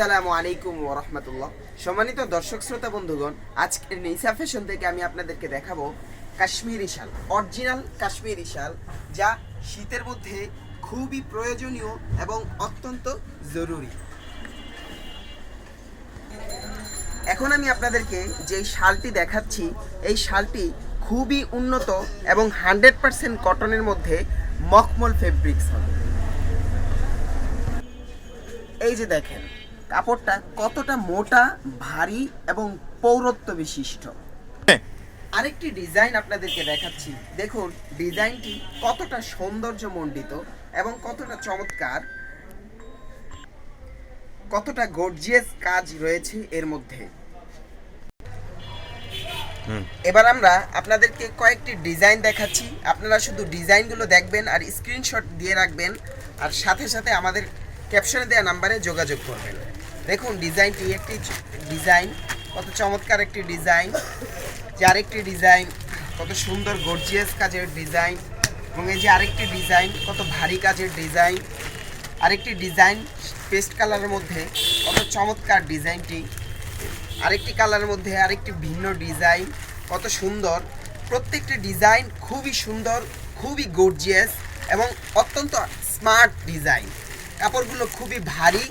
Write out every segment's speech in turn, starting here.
আসসালামু আলাইকুম ওরহমতুল্লাহ সম্মানিত দর্শক শ্রোতা বন্ধুগণ, আজকের নিসা ফ্যাশন থেকে আমি আপনাদেরকে দেখাবো কাশ্মীরি শাল, অরিজিনাল কাশ্মীরি শাল, যা শীতের মধ্যে খুবই প্রয়োজনীয় এবং অত্যন্ত জরুরি। এখন আমি আপনাদেরকে যে শালটি দেখাচ্ছি, এই শালটি খুবই উন্নত এবং হান্ড্রেড পার্সেন্ট কটনের মধ্যে মখমল ফেব্রিক্স হবে। এই যে দেখেন কাপড়টা কতটা মোটা ভারী এবং পৌরত্ব বিশিষ্ট? আরেকটি ডিজাইন আপনাদেরকে দেখাচ্ছি। দেখুন ডিজাইনটি কতটা সৌন্দর্য সৌন্দর্যমণ্ডিত এবং কতটা চমৎকার। কতটা গর্জিয়াস কাজ রয়েছে এর মধ্যে। এবার আমরা আপনাদেরকে কয়েকটি ডিজাইন দেখাচ্ছি। আপনারা শুধু ডিজাইনগুলো দেখবেন আর স্ক্রিনশট দিয়ে রাখবেন। আর সাথে সাথে আমাদের ক্যাপশনে দেওয়া নাম্বারে যোগাযোগ করবেন। দেখুন, ডিজাইনটি একটি ডিজাইন, কত চমৎকার একটি ডিজাইন যে আরেকটি ডিজাইন, কত সুন্দর গর্জিয়াস কাজের ডিজাইন, এবং এই যে আরেকটি ডিজাইন, কত ভারী কাজের ডিজাইন, আরেকটি ডিজাইন, পেস্ট কালারের মধ্যে কত চমৎকার ডিজাইনটি, আরেকটি কালারের মধ্যে আরেকটি ভিন্ন ডিজাইন, কত সুন্দর। প্রত্যেকটি ডিজাইন খুবই সুন্দর, খুবই গর্জিয়াস এবং অত্যন্ত স্মার্ট ডিজাইন। কাপড়গুলো খুবই ভারী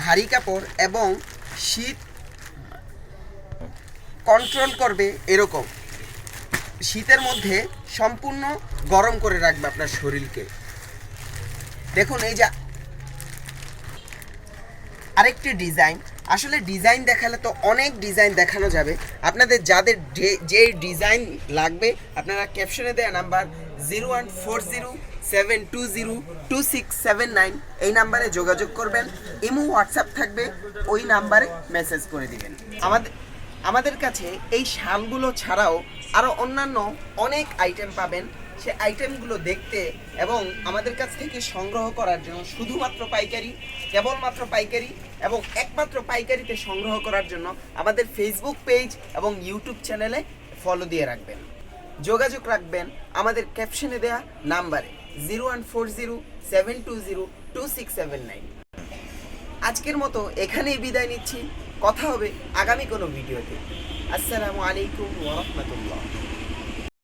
ভারী কাপড় এবং শীত কন্ট্রোল করবে এরকম। শীতের মধ্যে সম্পূর্ণ গরম করে রাখবে আপনার শরীরকে। দেখুন, এই যে আরেকটি ডিজাইন আসলে ডিজাইন দেখালে তো অনেক ডিজাইন দেখানো যাবে। আপনাদের যাদের যে- ডিজাইন লাগবে, আপনারা ক্যাপশনে দেওয়া number zero one four zero seven two zero two six seven nine এই নাম্বারে যোগাযোগ করবেন। ইমো হোয়াটসঅ্যাপ থাকবে, ওই নাম্বারে মেসেজ করে দিবেন। আমাদের আমাদের কাছে এই শালগুলো ছাড়াও আরও অন্যান্য অনেক আইটেম পাবেন। সে আইটেমগুলো দেখতে এবং আমাদের কাছ থেকে সংগ্রহ করার জন্য শুধুমাত্র পাইকারি, কেবলমাত্র পাইকারি এবং একমাত্র পাইকারিতে সংগ্রহ করার জন্য আমাদের ফেসবুক পেজ এবং ইউটিউব চ্যানেলে ফলো দিয়ে রাখবেন। যোগাযোগ রাখবেন আমাদের ক্যাপশনে দেওয়া নাম্বারে zero one four zero seven two zero two six seven nine আজকের মতো এখানেই বিদায় নিচ্ছি। কথা হবে আগামী কোনো ভিডিওতে। আসসালামু আলাইকুম ওরহমতুল্লাহ